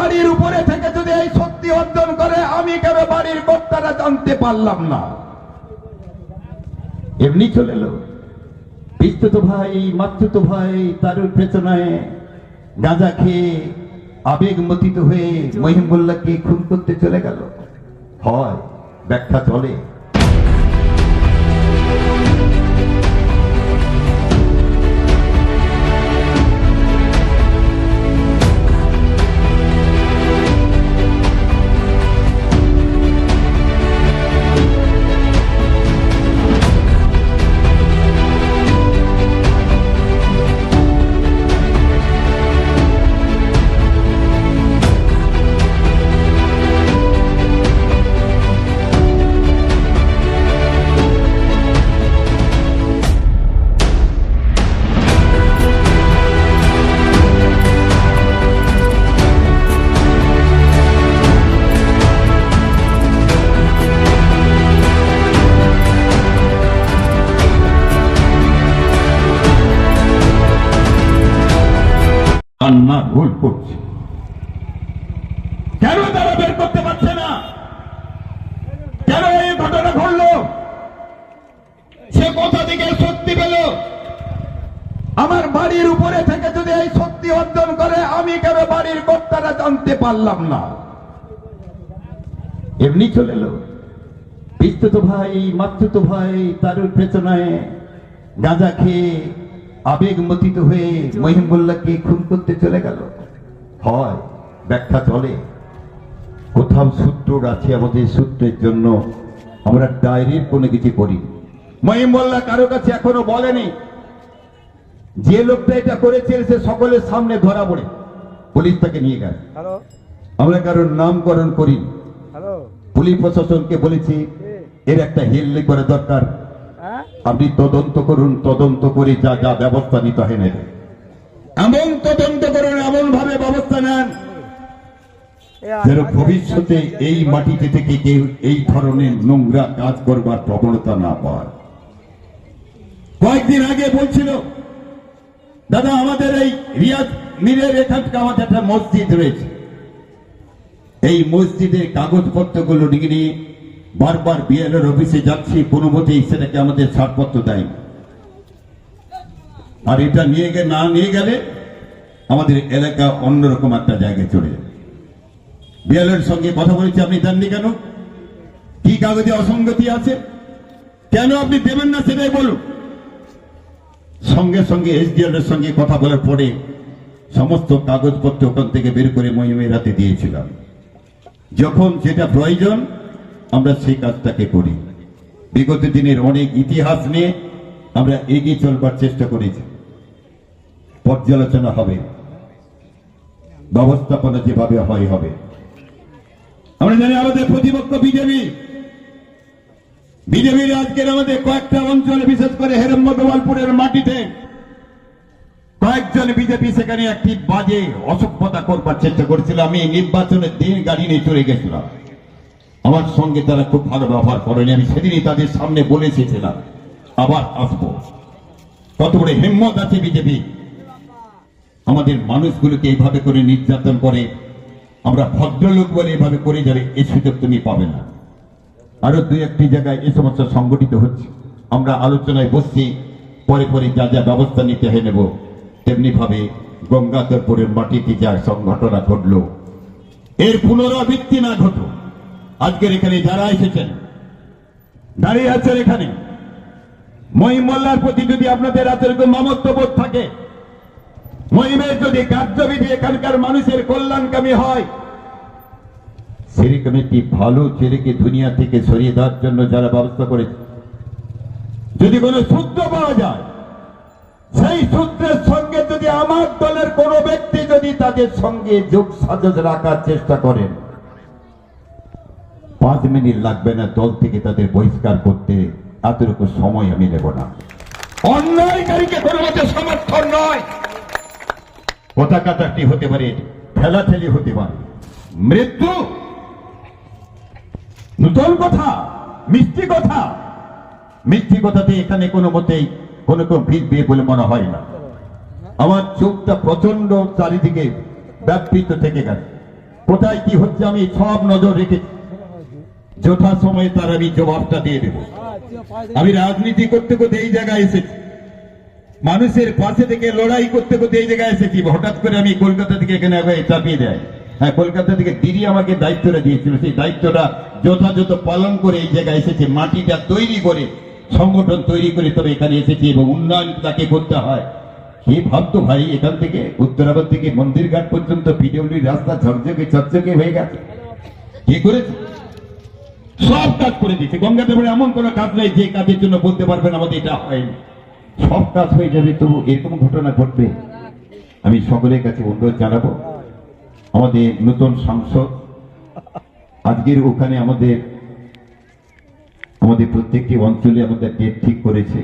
বাড়ির উপরে থেকে যদি এই শক্তি অর্জন করে, আমি কেন বাড়ির কর্তারা জানতে পারলাম না? এমনি চলে এলো। পিস্তুত ভাই মাতুত ভাই তারুর পেছনায় গাঁজা খেয়ে আবেগ মতিত হয়ে মহিমুল্লাহকে খুন করতে চলে গেল। হয়, ব্যাখ্যা চলে। কান্না ভুল করছে। কেন তারা বের করতে পারছে না? কেন এই ঘটনা ঘটলো? সে কোথা থেকে সত্যি পেল। আমার বাড়ির উপরে থেকে যদি এই শক্তি অর্জন করে, আমি কেন বাড়ির কর্তারা জানতে পারলাম না? এমনি চলে এলো। পিস্তুত ভাই মাতুত ভাই তারুর পেছনায় গাঁজা খেয়ে আবেগ মতিত হয়ে মহিমুল্লাহকে খুন করতে চলে গেল। হয় ব্যাখ্যা চলে। কোথাও সূত্র আছে আমাদের সূত্রের জন্য আমরা ডায়েরির কোনো কিছু করি মহিমুল্লাহ কারও কাছে এখনও বলেনি। যে লোকটা এটা করেছে সে সকলের সামনে ধরা পড়ে। পুলিশ তাকে নিয়ে গেল। আমরা কারোর নামকরণ করি পুলিশ প্রশাসনকে বলেছি এর একটা হেললি করা দরকার। আপনি তদন্ত করুন, তদন্ত করে যা যা ব্যবস্থা নিতে হয় নেবে। এমন তদন্ত করুন এমন ভাবে ব্যবস্থা নেন যেন ভবিষ্যতে এই মাটিতে থেকে কেউ এই ধরনের নোংরা কাজ করবার প্রবণতা না পায়। কয়েকদিন আগে বলছিল, দাদা, আমাদের এই রিয়াজ মিরের এখানটা আমাদের একটা মসজিদ রয়েছে। এই মসজিদের কাগজপত্রগুলো নিয়ে নিয়ে বারবার বিএলএর অফিসে যাচ্ছি, কোনো মতেই সেটাকে আমাদের ছাড়পত্র দেয় আর এটা নিয়ে গেলে না নিয়ে গেলে আমাদের এলাকা অন্যরকম একটা জায়গায় চলে যাবে। বিএলএর সঙ্গে কথা বলেছি, আপনি দেননি কেন? কি কাগজে অসঙ্গতি আছে? কেন আপনি দেবেন না সেটাই বলুন। সঙ্গে সঙ্গে এসডিএল এর সঙ্গে কথা বলার পরে সমস্ত কাগজপত্র ওখান থেকে বের করে মহিমের হাতে দিয়েছিলাম। যখন যেটা প্রয়োজন আমরা সেই কাজটাকে করি। বিগত দিনের অনেক ইতিহাস নিয়ে আমরা এগিয়ে চলবার চেষ্টা করেছি। পর্যালোচনা হবে। ব্যবস্থাপনা যেভাবে হয় হবে। আমরা জানি আমাদের প্রতিপক্ষ বিজেপি। বিজেপির আজকের আমাদের কয়েকটা অঞ্চলে, বিশেষ করে হেরম্ব গোপালপুরের মাটিতে কয়েকজন বিজেপি সেখানে একটি বাজে অসভ্যতা করবার চেষ্টা করেছিল। আমি নির্বাচনের দিন গাড়ি নিয়ে চলে গেছিলাম। আমার সঙ্গে তারা খুব ভালো ব্যবহার করেনি, আমি সেদিনই তাদের সামনে বলে এসেছিলাম। আবার আসব। কত বড় হিম্মত আছে বিজেপি। আমাদের মানুষগুলোকে এইভাবে করে নির্যাতন করে, আমরা ভদ্রলোক বলে এভাবে করে যাবে এই সুযোগ তুমি পাবে না। আরও দুই একটি জায়গায় এই সমস্ত সংগঠিত হচ্ছে। আমরা আলোচনায় বসছি, পরে পরে যা যা ব্যবস্থা নিতে হয়ে নেব। তেমনি ভাবে গঙ্গাধরপুরের মাটিতে যা সংঘটনা ঘটলো, এর পুনরাবৃত্তি না ঘটো আজকের এখানে যারা এসেছেন, দাঁড়িয়ে আছেন এখানে। মহিমল্লার প্রতি যদি আপনাদের এতরকম মামত্ববোধ থাকে, মহিমের যদি কার্যবিধি এখানকার মানুষের কল্যাণকামী হয় সেরকম একটি ভালো ছেলেকে দুনিয়া থেকে সরিয়ে দেওয়ার জন্য যারা ব্যবস্থা করেছে, যদি কোনো সূত্র পাওয়া যায়, সেই সূত্রের সঙ্গে যদি আমার দলের কোনো ব্যক্তি যদি তাদের সঙ্গে যোগ সাজস রাখার চেষ্টা করেন পাঁচ মিনিট লাগবে না, দল থেকে তাদের বহিষ্কার করতে। এতটুকু সময় আমি নেব না। অন্যায়কারীকে কোনো মতে সমর্থন নয়। কথা কাটাটি হতে পারে, ঠেলাঠেলি হতে পারে। মৃত্যু? নূতন কথা, মিষ্টি কথা। মিষ্টি কথাতে এখানে কোনো মতেই কোনো কোনো ভিড় বিয়ে বলে মনে হয় না। আমার চোখটা প্রচণ্ড চারিদিকে ব্যাপৃত থেকে গেছে। কোথায় কি হচ্ছে আমি সব নজর রেখেছি। যথা সময়ে তার আমি জবাবটা দিয়ে দেব। আমি রাজনীতি করতে করতে এই জায়গায় এসেছি। মানুষের পাশে থেকে লড়াই করতে করতে এই জায়গায় এসেছি। হঠাৎ করে আমি কলকাতা থেকে এখানে চাপিয়ে দেয়। হ্যাঁ কলকাতা থেকে দিদি আমাকে দায়িত্বটা দিয়েছিল। সেই দায়িত্বটা যথাযথ পালন করে এই জায়গায় এসেছে। মাটিটা তৈরি করে, সংগঠন তৈরি করে তবে এখানে এসেছি এবং উন্নয়ন তাকে করতে হয়। কে ভাবতো ভাই, এখান থেকে উত্তরাবাদ থেকে মন্দির ঘাট পর্যন্ত পিডব্লিউ রাস্তা ঝকঝকে চকচকে হয়ে গেছে। কে করেছে? সব কাজ করে দিচ্ছে গঙ্গাদেবের এমন কোনো কাজ নেই যে কাজের জন্য বলতে পারবেন আমাদের এটা হয়নি সব কাজ হয়ে যাবে, তবু এরকম ঘটনা ঘটবে। আমি সকলের কাছে অনুরোধ জানাব, আমাদের নতুন সাংসদ, আজকের ওখানে আমাদের আমাদের প্রত্যেকটি অঞ্চলে আমাদের ডেট ঠিক করেছে।